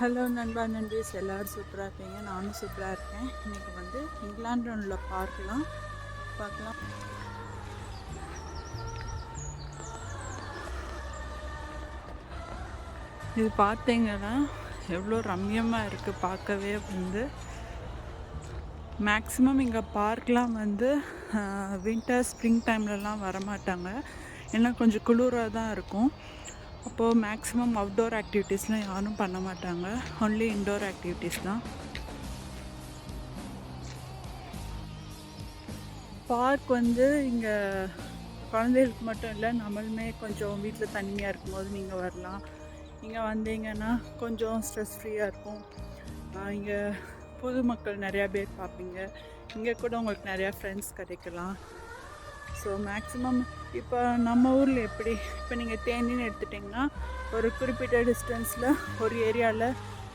Hello நண்பா நண்பீஸ். எல்லோரும் சூப்பராக இருப்பீங்க நானும் சூப்பராக இருக்கேன். இன்றைக்கி வந்து இங்கிலாந்து உள்ள பார்க்கலாம். பார்க்கலாம். இது பார்த்தீங்கன்னா எவ்வளோ ரம்யமாக இருக்குது பார்க்கவே வந்து. மேக்ஸிமம் இங்கே பார்க்கெலாம் வந்து வின்டர் ஸ்ப்ரிங் டைம்லலாம் வரமாட்டாங்க. ஏன்னா கொஞ்சம் குளிராக தான் இருக்கும். அப்போது மேக்ஸிமம் அவுட்டோர் ஆக்டிவிட்டீஸ்லாம் யாரும் பண்ண மாட்டாங்க. ஒன்லி இன்டோர் ஆக்டிவிட்டீஸ் தான். பார்க் வந்து இங்கே குழந்தைகளுக்கு மட்டும் இல்லை நம்மளுமே கொஞ்சம் வீட்டில் தனியாக இருக்கும்போது நீங்கள் வரலாம். இங்கே வந்தீங்கன்னா கொஞ்சம் ஸ்ட்ரெஸ் ஃப்ரீயாக இருக்கும். இங்கே புது மக்கள் நிறையா பேர் பார்ப்பீங்க. இங்கே கூட உங்களுக்கு நிறையா ஃப்ரெண்ட்ஸ் கிடைக்கலாம். ஸோ மேக்ஸிமம் இப்போ நம்ம ஊரில் எப்படி இப்போ நீங்கள் தேனின்னு எடுத்துட்டிங்கன்னா ஒரு குறிப்பிட்ட டிஸ்டன்ஸில் ஒரு ஏரியாவில்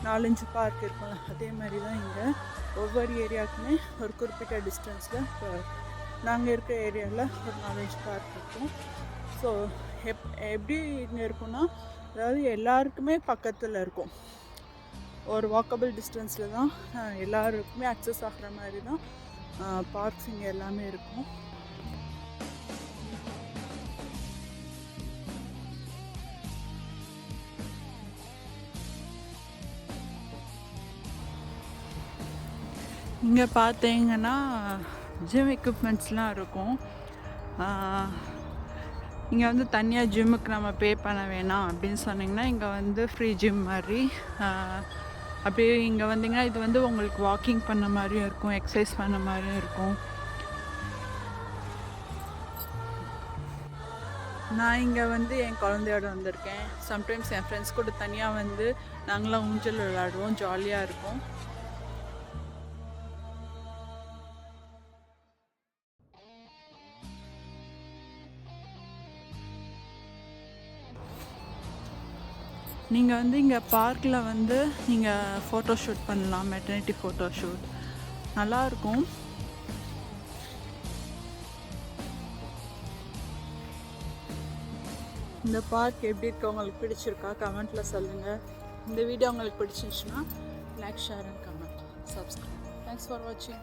நாலஞ்சு பார்க் இருக்கும் அதே மாதிரி தான் இங்கே. ஒவ்வொரு ஏரியாவுக்குமே ஒரு குறிப்பிட்ட டிஸ்டன்ஸில் இப்போ நாங்கள் இருக்க ஏரியாவில் ஒரு நாலஞ்சு பார்க் இருக்கும். ஸோ எப் எப்படி இங்கே இருக்குன்னா அதாவது எல்லாருக்குமே பக்கத்தில் இருக்கும். ஒரு வாக்கபிள் டிஸ்டன்ஸில் தான் எல்லாருக்குமே அக்சஸ் ஆகிற மாதிரி தான் பார்க்ஸ் இங்கே எல்லாமே இருக்கும். இங்கே பார்த்தீங்கன்னா ஜிம் எக்யூப்மெண்ட்ஸ்லாம் இருக்கும். இங்கே வந்து தனியாக ஜிம்முக்கு நம்ம பே பண்ண வேணாம் அப்படின்னு சொன்னிங்கன்னா இங்கே வந்து ஃப்ரீ ஜிம் மாதிரி. அப்படியே இங்கே வந்தீங்கன்னா இது வந்து உங்களுக்கு வாக்கிங் பண்ண மாதிரியும் இருக்கும் எக்ஸசைஸ் பண்ண மாதிரியும் இருக்கும். நான் இங்கே வந்து என் குழந்தையோட வந்திருக்கேன். சம்டைம்ஸ் என் ஃப்ரெண்ட்ஸ் கூட தனியாக வந்து நாங்களாம் ஊஞ்சல் விளையாடுவோம் ஜாலியாக இருக்கும். நீங்கள் வந்து இங்கே பார்க்கில் வந்து நீங்கள் ஃபோட்டோ ஷூட் பண்ணலாம் மெட்டர்னிட்டி ஃபோட்டோ ஷூட் நல்லாயிருக்கும் இந்த பார்க் எப்படி இருக்கு உங்களுக்கு பிடிச்சிருக்கா? கமெண்ட்டில் சொல்லுங்கள் இந்த வீடியோ உங்களுக்கு பிடிச்சிருந்துச்சுன்னா like share and comment subscribe thanks for வாட்சிங்